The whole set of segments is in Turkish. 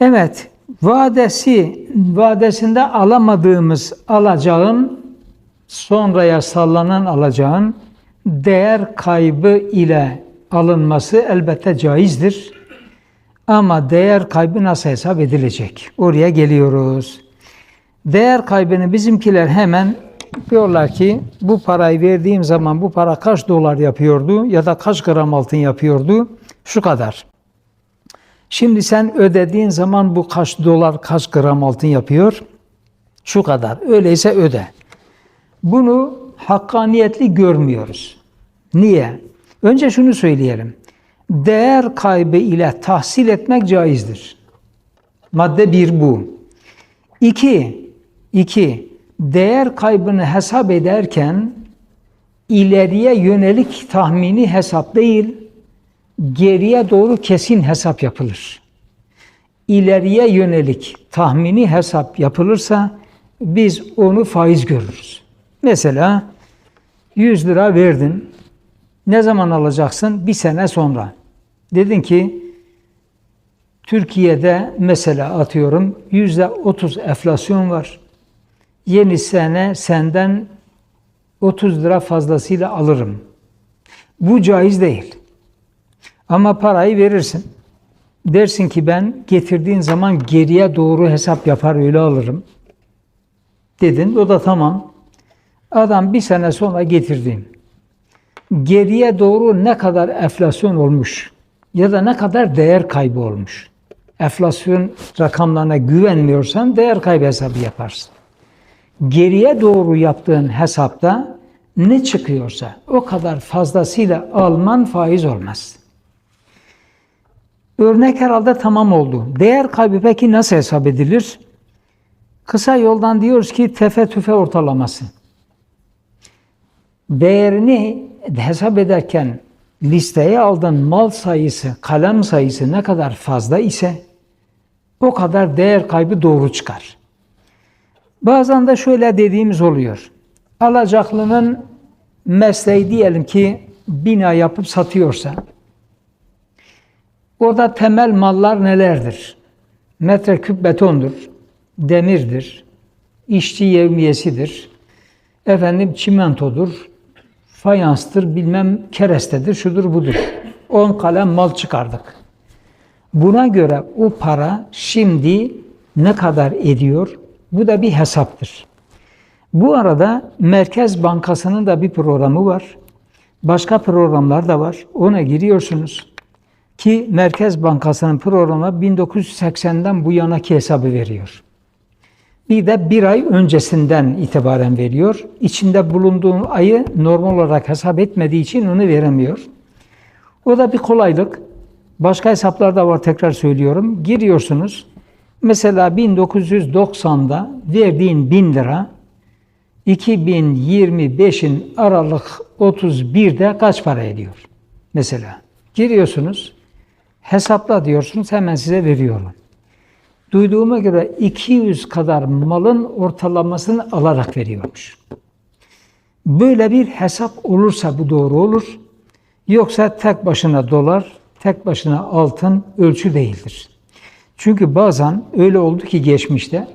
Evet, vadesi, vadesinde alamadığımız alacağın, sonraya sallanan alacağın değer kaybı ile alınması elbette caizdir. Ama değer kaybı nasıl hesap edilecek? Oraya geliyoruz. Değer kaybını bizimkiler hemen diyorlar ki bu parayı verdiğim zaman bu para kaç dolar yapıyordu ya da kaç gram altın yapıyordu? Şu kadar. Şimdi sen ödediğin zaman bu kaç dolar, kaç gram altın yapıyor? Şu kadar. Öyleyse öde. Bunu hakkaniyetli görmüyoruz. Niye? Önce şunu söyleyelim. Değer kaybı ile tahsil etmek caizdir. Madde bir bu. İki, iki, değer kaybını hesap ederken ileriye yönelik tahmini hesap değil, geriye doğru kesin hesap yapılır. İleriye yönelik tahmini hesap yapılırsa biz onu faiz görürüz. Mesela 100 lira verdin. Ne zaman alacaksın? Bir sene sonra. Dedin ki Türkiye'de mesela atıyorum yüzde 30 enflasyon var. Yeni sene senden 30 lira fazlasıyla alırım. Bu caiz değil. Ama parayı verirsin. Dersin ki ben getirdiğin zaman geriye doğru hesap yapar öyle alırım. Dedin o da tamam. Adam bir sene sonra getirdiğim geriye doğru ne kadar enflasyon olmuş ya da ne kadar değer kaybı olmuş. Enflasyon rakamlarına güvenmiyorsan değer kaybı hesabı yaparsın. Geriye doğru yaptığın hesapta ne çıkıyorsa o kadar fazlasıyla alman faiz olmaz. Örnek herhalde tamam oldu. Değer kaybı peki nasıl hesap edilir? Kısa yoldan diyoruz ki tefe tüfe ortalaması. Değerini hesap ederken listeye aldığın mal sayısı, kalem sayısı ne kadar fazla ise o kadar değer kaybı doğru çıkar. Bazen de şöyle dediğimiz oluyor. Alacaklının mesleği diyelim ki bina yapıp satıyorsa orada temel mallar nelerdir? Metreküp betondur, demirdir, işçi yevmiyesidir, efendim çimentodur, fayanstır, bilmem kerestedir, şudur budur. 10 kalem mal çıkardık. Buna göre o para şimdi ne kadar ediyor? Bu da bir hesaptır. Bu arada Merkez Bankası'nın da bir programı var. Başka programlar da var. Ona giriyorsunuz. Ki Merkez Bankası'nın programı 1980'den bu yanaki hesabı veriyor. Bir de bir ay öncesinden itibaren veriyor. İçinde bulunduğun ayı normal olarak hesap etmediği için onu veremiyor. O da bir kolaylık. Başka hesaplar da var tekrar söylüyorum. Giriyorsunuz. Mesela 1990'da verdiğin 1000 lira 2025'in Aralık 31'de kaç para ediyor? Mesela giriyorsunuz. Hesapla diyorsunuz hemen size veriyorum. Duyduğuma göre 200 kadar malın ortalamasını alarak veriyormuş. Böyle bir hesap olursa bu doğru olur. Yoksa tek başına dolar, tek başına altın ölçü değildir. Çünkü bazen öyle oldu ki geçmişte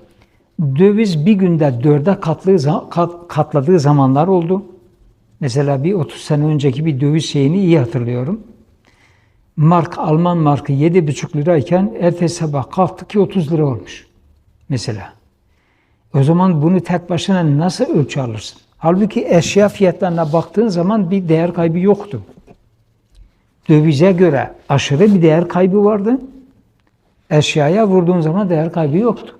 döviz bir günde dörde katladığı, katladığı zamanlar oldu. Mesela bir 30 sene önceki bir döviz şeyini iyi hatırlıyorum. Mark, Alman markı 7,5 lirayken ertesi sabah kalktı ki 30 lira olmuş. Mesela. O zaman bunu tek başına nasıl ölçü alırsın? Halbuki eşya fiyatlarına baktığın zaman bir değer kaybı yoktu. Dövize göre aşırı bir değer kaybı vardı. Eşyaya vurduğun zaman değer kaybı yoktu.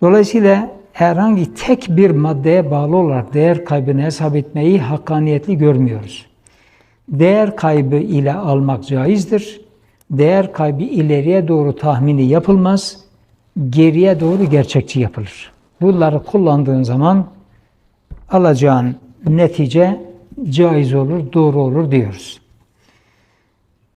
Dolayısıyla herhangi tek bir maddeye bağlı olarak değer kaybını hesap etmeyi hakkaniyetli görmüyoruz. Değer kaybı ile almak caizdir. Değer kaybı ileriye doğru tahmini yapılmaz. Geriye doğru gerçekçi yapılır. Bunları kullandığın zaman alacağın netice caiz olur, doğru olur diyoruz.